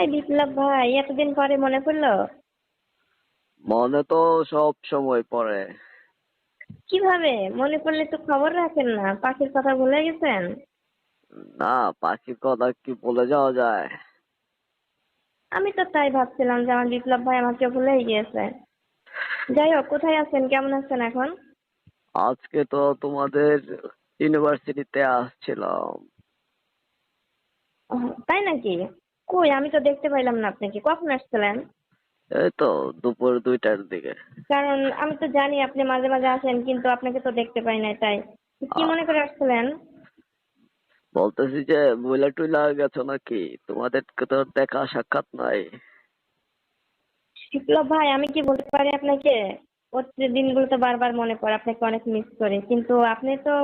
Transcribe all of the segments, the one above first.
High বিপ্লব ভাই এতদিন পরে মনে পড়ল? মনে তো সব সময় পড়ে। কীভাবে? মনে পড়লে তো খবর রাখেন না পাখির কথা ভুলে গেছেন? না পাখির কথা কি বলে যাওয়া যায়? আমি তো তাই ভাবছিলাম যে আমার বিপ্লব ভাই আমাকে ভুলেই গিয়েছে যাই হোক কোথায় আছেন? কেমন আছেন এখন? আজকে তো তোমাদের ইউনিভার্সিটিতে আসছিলাম। তাই নাকি? কই? আমি তো দেখতে পাইলাম না আপনাকে। কখন আসছিলেন? এই তো দুপুর দুইটার দিকে। কারণ আমি তো জানি আপনি মাঝে মাঝে আসেন কিন্তু আপনাকে তো দেখতে পাই না তাই। কি মনে করে আসছিলেন? বলতেছি যে মহিলা টুইলা গেছো নাকি? তোমাদেরকে তো দেখা সাক্ষাৎ নাই। বিপ্লব ভাই আমি কি বলতে পারি আপনাকে? ওর দিনগুলো তো বারবার মনে পড়ে আপনাকে অনেক মিস করি। কিন্তু আপনি তো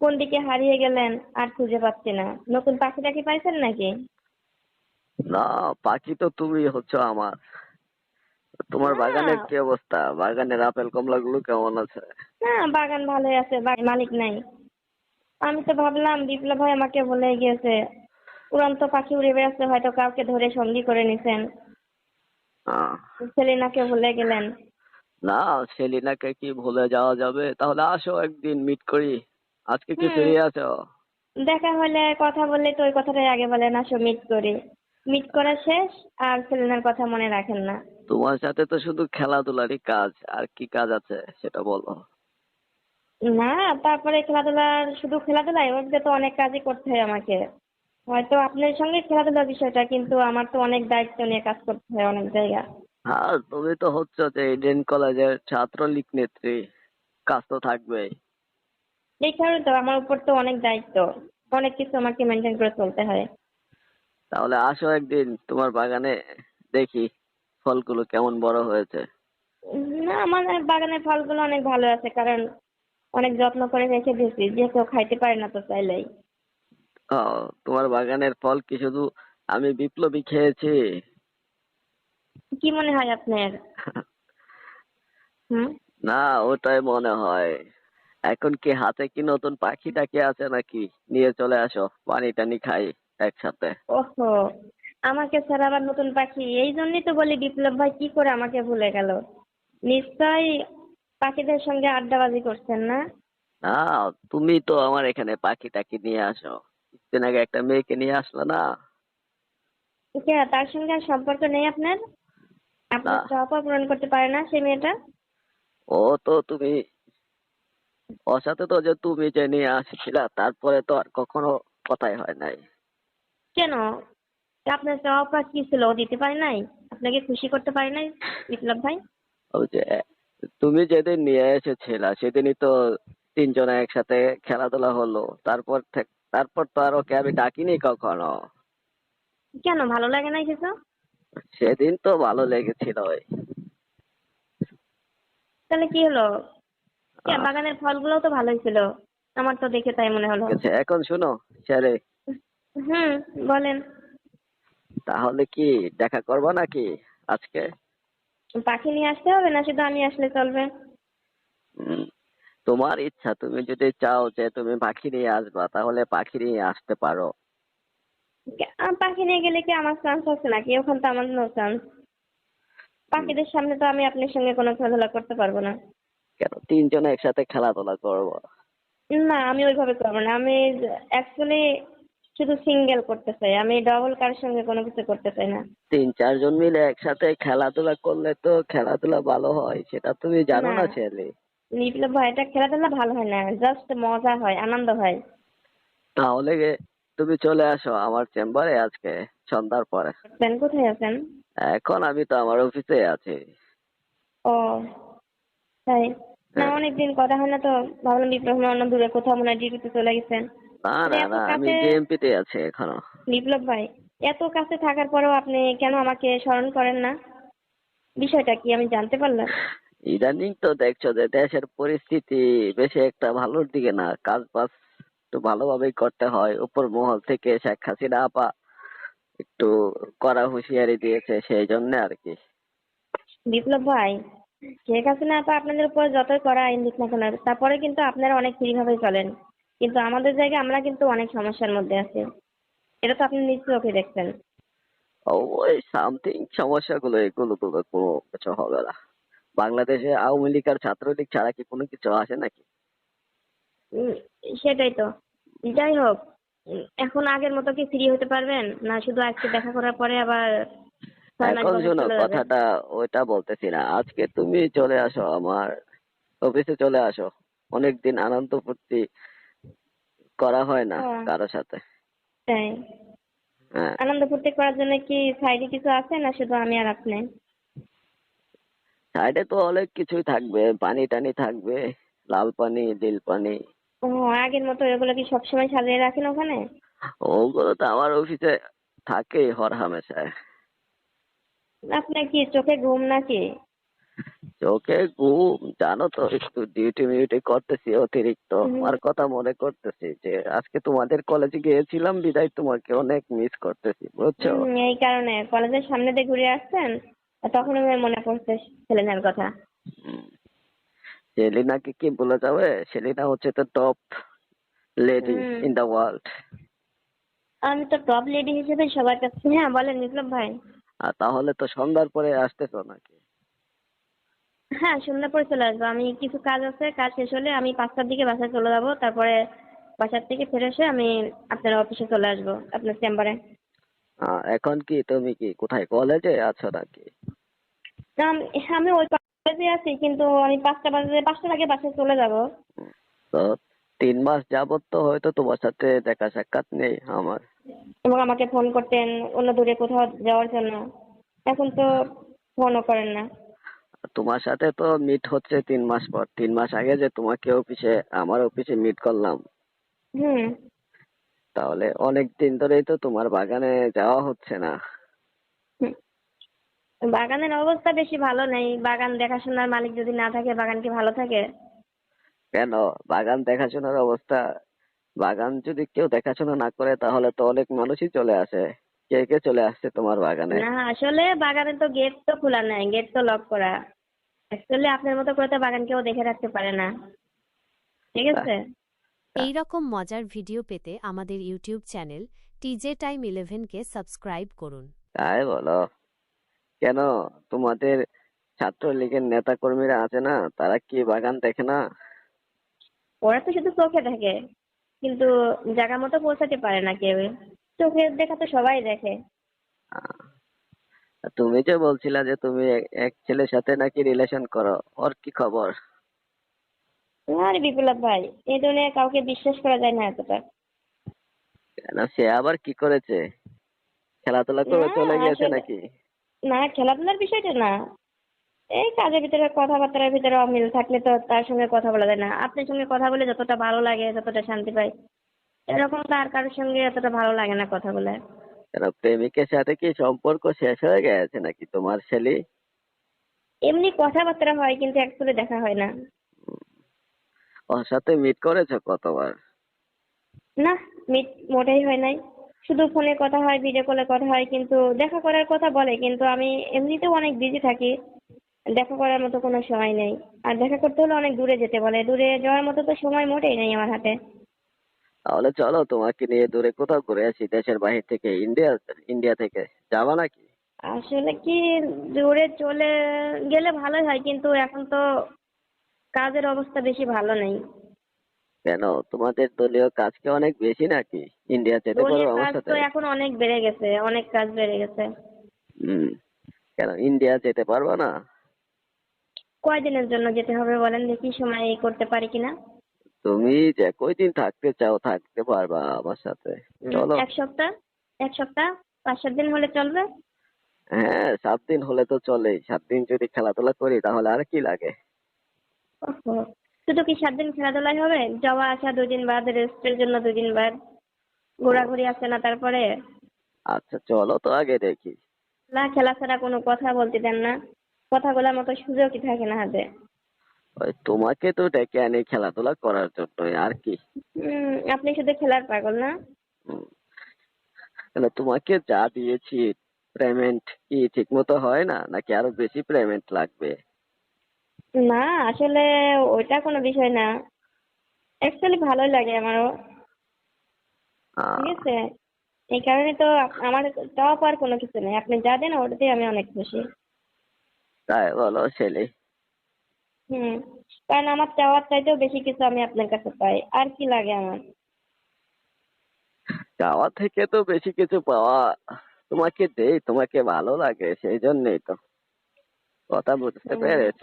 কোন দিকে হারিয়ে গেলেন আর খুঁজে পাচ্ছি না। নতুন পাখি টাখি পাইছেন নাকি? না পাখি তো তুমি হচ্ছে আমার। তোমার। বাগানের কি অবস্থা? বাগানের আপেল কমলা গুলো কেমন আছে? হ্যাঁ বাগান ভালোই আছে মালিক নাই। আমি তো ভাবলাম বিপ্লব ভাই আমাকে বলে গিয়েছে উড়ন্ত পাখি উড়ে বেড়াচ্ছে হয়তো কাউকে ধরে সঙ্গী করে নিছেন। সেলিনাকে ভুলে গেলেন। না সেলিনাকে কি ভুলে যাওয়া যাবে? তাহলে আসো একদিন মিট করি। আজকে কি। ফ্রি আছো দেখা হলে কথা বললে তো ওই কথাটাই আগে বলেন আসো মিট করি। মিট করা শেষ আর সেলিনার কথা মনে রাখেন না। তোমার সাথে তো শুধু খেলাধুলারই কাজ আর কি কাজ আছে সেটা বলো। না তারপরে খেলাধুলার শুধু খেলাধুলাই ওর তো অনেক কাজই করতে হয় আমাকে। হয়তো আপনার সঙ্গে খেলাধুলার বিষয়টা কিন্তু আমার তো অনেক দায়িত্ব নিয়ে কাজ করতে হয় অনেক জায়গা। হ্যাঁ তুমি তো হচ্ছে যে ইডেন কলেজের ছাত্রলীগ নেত্রী কাজ তো থাকবেই। এই কারণে তো আমার উপর তো অনেক দায়িত্ব অনেক কিছু আমাকে মেনটেন করে চলতে হয়। তাহলে আসো একদিন তোমার বাগানে দেখি ফলগুলো কেমন বড় হয়েছে। না আমার বাগানের ফলগুলো অনেক ভালো আছে কারণ অনেক যত্ন করে রেখে দিয়েছি যে কেউ খাইতে পারে না তো চাইলেই। ও তোমার বাগানের ফল কি শুধু আমি বিপ্লবী খেয়েছি? কি মনে হয় আপনার? হুম? না ওটাই মনে হয়। এখন কি হাতে কি নতুন পাখি টাকি আছে নাকি? নিয়ে চলে আসো পানি টানি খাই। একসাথে। ওহো আমাকে ছাড়া আবার নতুন পাখি। এই জন্যই তো বলি বিপ্লব ভাই কি করে আমাকে ভুলে গেল। নিশ্চয়ই পাখিদের সঙ্গে আড্ডাবাজি করছেন না? না তুমি তো আমার এখানে পাখি টাকি নিয়ে আসো। কিছুদিন আগে একটা মেয়েকে নিয়ে আসলো না? কে তার সঙ্গে আর সম্পর্ক নেই আপনার? আপনার না। পূরণ করতে পারে না সেই মেয়েটা? ও তো তুমি ওর সাথে তো যে তুমি যে নিয়ে আসছিলা তারপরে তো আর কখনো কথাই হয় নাই। কেন? আপনার চাওয়া কি ছিল? দিতে পারে নাই? আপনাকে খুশি করতে পারে নাই বিপ্লব ভাই? তুমি যেদিন নিয়ে এসেছিলা সেদিনই তো তিনজনে একসাথে খেলাধুলা হলো। তারপর তারপর তো আর ওকে আমি ডাকিনি কখনো। কেন ভালো লাগে নাই কিছু? সেদিন তো ভালো লেগেছিল তাহলে কি হলো? বাগানের ফলগুলোও তো ভালোই ছিল। আমার তো দেখে তাই মনে হলো। এখন শুনো স্যারে হুম বলেন। তাহলে কি দেখা করব নাকি আজকে? পাখি নিয়ে আসতে হবে না শুধু আমি আসলে চলবে? তোমার ইচ্ছা তুমি যদি চাও যে তুমি পাখি নিয়ে আসবা তাহলে পাখি নিয়ে আসতে পারো। পাখি নিয়ে গেলে কি আমার চান্স আছে নাকি? ওখানে তো আমার নো চান্স পাখিদের সামনে তো আমি আপনার সঙ্গে কোনো খেলাধুলা করতে পারব না। কেন? তিনজনে একসাথে খেলাধুলা করব। না আমি ওইভাবে করব না। আমি অ্যাকচুয়ালি শুধু সিঙ্গেল করতে চাই আমি ডবল কারোর সঙ্গে কোনো কিছু করতে চাই না। তিন চারজন মিলে একসাথে খেলাধুলা করলে তো খেলাধুলা ভালো হয় সেটা তুমি জানো না। ছেলে? বিপ্লব ভাই এটা খেলাধুলা ভালো হয় না জাস্ট মজা হয় আনন্দ হয়। তাহলে তুমি চলে আসো আমার চেম্বারে আজকে সন্ধ্যার পরে। প্ল্যান কোথায় আছেন? এখন আমি তো আমার অফিসে আছি। ও তাই। না হ্যাঁ। অনেকদিন কথা হয় না তো ভাবলাম বিপ্লব অন্য দূরে কোথাও মনে হয় ডিউটিতে চলে গেছেন। না না এত না আমি কাছে- তে আছি এখনও। বিপ্লব ভাই এত কাছে থাকার পরেও আপনি কেন আমাকে স্মরণ করেন না? বিষয়টা কি আমি জানতে পারলাম? ইদানিং তো দেখছ যে দেশের পরিস্থিতি বেশি একটা ভালোর দিকে না কাজ বাজ একটু ভালোভাবেই করতে হয়। উপর মহল থেকে শেখ হাসিনা আপা একটু কড়া হুঁশিয়ারি দিয়েছে সেই জন্য আর কি। বিপ্লব ভাই শেখ হাসিনা আপা আপনাদের উপর যতই করা আইন দিক না কেন তারপরে কিন্তু আপনারা অনেক ফ্রি ভাবে চলেন। কিন্তু আমাদের জায়গায় আমরা কিন্তু অনেক সমস্যার মধ্যে আছি। এটা তো আপনি নিজ চোখে দেখছেন। ওই সামথিং সমস্যাগুলো এগুলো তো কোনো কিছু হবে না। বাংলাদেশে আওয়ামী লীগ আর ছাত্রলীগ ছাড়া কি কোনো কিছু আসে নাকি? সেটাই তো। যাই হোক এখন আগের মতো কি ফ্রি হতে পারবেন? না শুধু আজকে দেখা করার পরে আবার এখন শোনো কথাটা ওইটা বলতেছি না। আজকে তুমি চলে আসো আমার অফিসে চলে আসো। অনেকদিন আনন্দ ফুর্তি করা হয় না হ্যাঁ। কারোর সাথে। তাই। হ্যাঁ। আনন্দ ফুর্তি করার জন্য কি সাইডে কিছু আছে না শুধু আমি আর আপনি? সাইডে তো অনেক কিছুই থাকবে পানি টানি থাকবে লাল পানি নীল পানি। ও আগের মতো এগুলো কি সবসময় সাজিয়ে রাখেন ওখানে? ওগুলো তো আমার অফিসে থাকে হর হামেশায় আপনার কি চোখে ঘুম নাকি? চোখে ঘুম জানো তো একটু ডিউটি মিউটি করতেছি অতিরিক্ত। আমার কথা মনে করতেছি যে আজকে তোমাদের কলেজে গিয়েছিলাম বিদায় তোমাকে অনেক মিস করতেছি বুঝছ? এই কারণে। কলেজের সামনে দিয়ে ঘুরে আসছেন তখন আমার মনে পড়ছে ছেলেনার কথা। সেলিনাকে কি বলে যাবে? সেলিনা হচ্ছে তো top lady in the world আমি তো টপ লেডি হিসেবে সবার কাছে হ্যাঁ বলেন বিপ্লব ভাই। আর তাহলে তো সন্ধ্যার পরে আসতেছো নাকি? হ্যাঁ সন্ধ্যার পরে চলে আসব। আমি কিছু কাজ আছে কাজ শেষ হলে আমি পাঁচটার দিকে বাসায় চলে যাব। তারপরে বাসার থেকে ফিরে এসে আমি আপনার অফিসে চলে আসব আপনার চেম্বারে এখন কি তুমি কি কোথায়? কলেজে আছো নাকি? আমি ওই কলেজে আছি কিন্তু আমি পাঁচটা বাজে পাঁচটার আগে বাসায় চলে যাব। তো তিন মাস যাবত তো হয়তো তোমার সাথে দেখা সাক্ষাৎ নেই আমার। এবং আমাকে ফোন করতেন অন্য দূরে কোথাও যাওয়ার জন্য। এখন তো ফোনও করেন না। তোমার সাথে তো মিট হচ্ছে তিন মাস পর। তিন মাস আগে যে তোমাকে অফিসে আমার অফিসে মিট করলাম। হুম। তাহলে অনেক দিন ধরেই তো তোমার বাগানে যাওয়া হচ্ছে না। বাগানের অবস্থা বেশি ভালো নেই। বাগান দেখাশোনার মালিক যদি না থাকে বাগান কি ভালো থাকে? কেন? বাগান দেখাশোনার অবস্থা। বাগান যদি কেউ দেখাশোনা না করে তাহলে তো অনেক মানুষই চলে আসে। কে কে চলে আসছে তোমার বাগানে? না আসলে বাগানে তো গেট তো খোলা নাই গেট তো লক করা। অ্যাকচুয়ালি আপনার মতো করে তো বাগান কেউ দেখে রাখতে পারে না। ঠিক আছে? এই রকম মজার ভিডিও পেতে আমাদের ইউটিউব চ্যানেল টিজে টাইম ইলেভেনকে সাবস্ক্রাইব করুন। তাই বলো। কেন? তোমাদের ছাত্রলীগের নেতা কর্মীরা আছে না? তারা কি বাগান দেখে না? ওরা তো শুধু চোখে থাকে কিন্তু জায়গা মতো পৌঁছাতে পারে না কেউ। চোখে দেখা তো সবাই দেখে। তুমি যে বলছিলা যে তুমি এক- ছেলের সাথে নাকি রিলেশন করো ওর কি খবর? আরে বিপ্লব ভাই এই দুনিয়ায় কাউকে বিশ্বাস করা যায় না এতটা। কেন সে আবার কি করেছে? খেলাধুলা করে চলে গেছে নাকি? না খেলাধুলার বিষয়টা না। এই কাজের ভিতরে কথাবার্তার ভিতরে অমিল থাকলে তো তার সঙ্গে কথা বলা যায় না। আপনার সঙ্গে কথা বলে যতটা ভালো লাগে যতটা শান্তি পাই এরকম তো আর কারোর সঙ্গে এতটা ভালো লাগে না কথা বলে। কেন প্রেমিকের সাথে কি সম্পর্ক শেষ হয়ে গেছে নাকি তোমার ছেলে? এমনি কথাবার্তা হয় কিন্তু অ্যাকচুয়ালি দেখা হয় না। ওর সাথে মিট করেছ কতবার? না মিট মোটেই হয় নাই। শুধু ফোনে কথা হয় ভিডিও কলে কথা হয় কিন্তু দেখা করার কথা বলে কিন্তু আমি এমনিতেও অনেক বিজি থাকি। দেখা করার মতো কোনো সময় নেই। আর দেখা করতে হলে অনেক দূরে যেতে বলে। দূরে যাওয়ার মতো তো সময় মোটেই নেই আমার হাতে। তাহলে চলো তোমাকে নিয়ে দূরে কোথাও ঘুরে আসি দেশের বাহির থেকে ইন্ডিয়া ইন্ডিয়া থেকে। যাবা নাকি? আসলে কি দূরে চলে গেলে ভালোই হয় কিন্তু এখন তো কাজের অবস্থা বেশি ভালো নেই। কেন? তোমাদের দলীয় কাজ কি অনেক বেশি নাকি? ইন্ডিয়া যেতে পারো দলীয় আমার কাজ সাথে তো এখন অনেক বেড়ে গেছে অনেক কাজ বেড়ে গেছে। হুম কেন ইন্ডিয়া যেতে পারবা না? কয়দিনের জন্য যেতে হবে বলেন দেখি সময় করতে পারি কিনা। তুমি যে কয়দিন থাকতে চাও থাকতে পারবা আমার সাথে। চলো। এক সপ্তাহ? এক সপ্তাহ? পাঁচ সাত দিন হলে চলবে? হ্যাঁ সাত দিন হলে তো চলেই। সাত দিন যদি খেলাধুলা করি তাহলে আর কি লাগে? শুধু কি সাত দিন খেলাধুলাই হবে? যাওয়া আসা দুদিন বাদ রেস্টের জন্য দুদিন বাদ? ঘোরাঘুরি আছে না তারপরে? আচ্ছা চলো তো আগে দেখি। না খেলা ছাড়া কোনো কথা বলতে দেন না। কথা বলার মতো সুযোগই থাকে না হাতে। ওই তোমাকে তো ডেকে আনি খেলাধুলা করার জন্যই আর কি। উম, আপনি শুধু খেলার পাগল না। হুম। কেন তোমাকে যা দিয়েছি পেমেন্ট কি ঠিক মতো হয় না নাকি আরও বেশি পেমেন্ট লাগবে? না আসলে ওইটা কোনো বিষয় না। অ্যাকচুয়ালি ভালোই লাগে আমারও। আহ, ঠিক আছে? এই কারণে তো আপ- আমার চাওয়া পাওয়ার কোনো কিছু নেই। আপনি যা দেন ওটাতেই আমি অনেক খুশি। তাই বলো ছেলে। হুম কারণ আমার চাওয়ার চাইতেও বেশি কিছু আমি আপনার কাছে পাই। আর কি লাগে আমার? চাওয়া থেকে তো বেশি কিছু পাওয়া তোমাকে দেই তোমাকে ভালো লাগে সেই জন্যই তো। কথা বুঝতে। পেরেছ?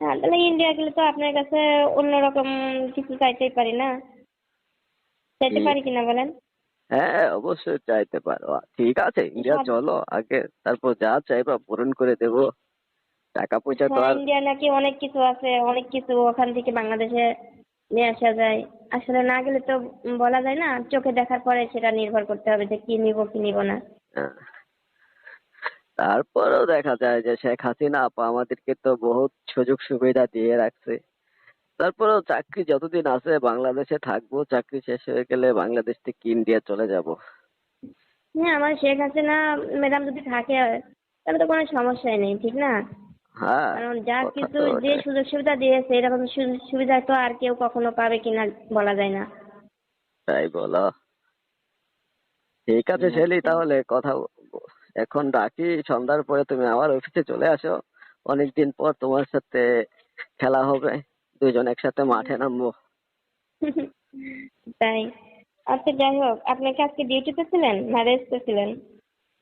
হ্যাঁ তাহলে ইন্ডিয়া গেলে তো আপনার কাছে অন্যরকম কিছু চাইতেই পারি না। চাইতে পারি কিনা বলেন? হ্যাঁ অবশ্যই চাইতে পারো। ঠিক আছে ইন্ডিয়া চলো আগে তারপর যা চাইবা পূরণ করে দেবো। টাকা পয়সা তো হ্যাঁ আর ইন্ডিয়া নাকি অনেক কিছু আছে অনেক কিছু ওখান থেকে বাংলাদেশে নিয়ে আসা যায়। আসলে না গেলে তো বলা যায় না চোখে দেখার পরে সেটা নির্ভর করতে হবে যে কি নিব কি নিব না। তারপরেও দেখা যায় যে শেখ হাসিনা আপা আমাদেরকে তো বহুত সুযোগ সুবিধা দিয়ে রাখছে। তারপরেও চাকরি যতদিন আছে বাংলাদেশে থাকব চাকরি শেষ হয়ে গেলে বাংলাদেশ থেকে ইন্ডিয়া চলে যাব। হ্যাঁ আমার শেখ হাসিনা ম্যাডাম যদি থাকে তাহলে তো কোনো সমস্যাই নেই ঠিক না? কারণ যা কিছু যে সুযোগ সুবিধা দিয়েছে এরকম সুবিধা তো আর কেউ কখনো পাবে কিনা বলা যায় না। তাই বলো। ঠিক আছে শেলি। তাহলে কথা এখন রাখি সন্ধ্যার পরে তুমি আমার অফিসে চলে আসো। অনেকদিন পর তোমার সাথে খেলা হবে দুজন একসাথে মাঠে নামবো। তাই। আচ্ছা যাই হোক আপনি কি আজকে ডিউটিতে ছিলেন না রেস্টে ছিলেন?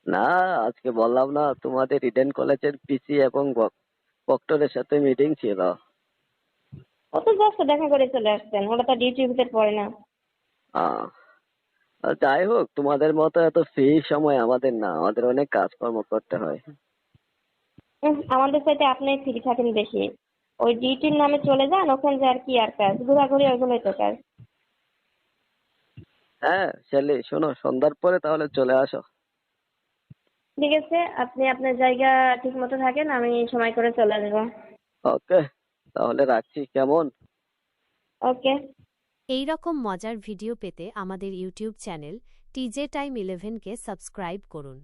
না আজকে বললাম না তোমাদের ইডেন কলেজের পিসি এবং প্রক্টরের সাথে মিটিং ছিল। ও তো জাস্ট দেখা করে চলে আসতেন ওটা তো ডিউটির ভিতর পড়ে না। আহ, আর যাই হোক তোমাদের মতো এত ফ্রি সময় আমাদের না আমাদের অনেক কাজকর্ম করতে হয়। উম, আমাদের সাথে আপনি ফ্রি থাকেন বেশি। ওই ডিউটির নামে চলে যান ওখানে যে আর কি আর কাজ ঘোরাঘুরি ওইগুলোই তো কাজ। হ্যাঁ শেলি শোনো সন্ধ্যার পরে তাহলে চলে আসো। ঠিক আছে আপনি আপনার জায়গা ঠিক মতো থাকেন আমি সময় করে চলে যাব ওকে তাহলে রাখছি কেমন? ওকে। এই রকম মজার ভিডিও পেতে আমাদের ইউটিউব চ্যানেল টিজে টাইম ইলেভেনকে সাবস্ক্রাইব করুন।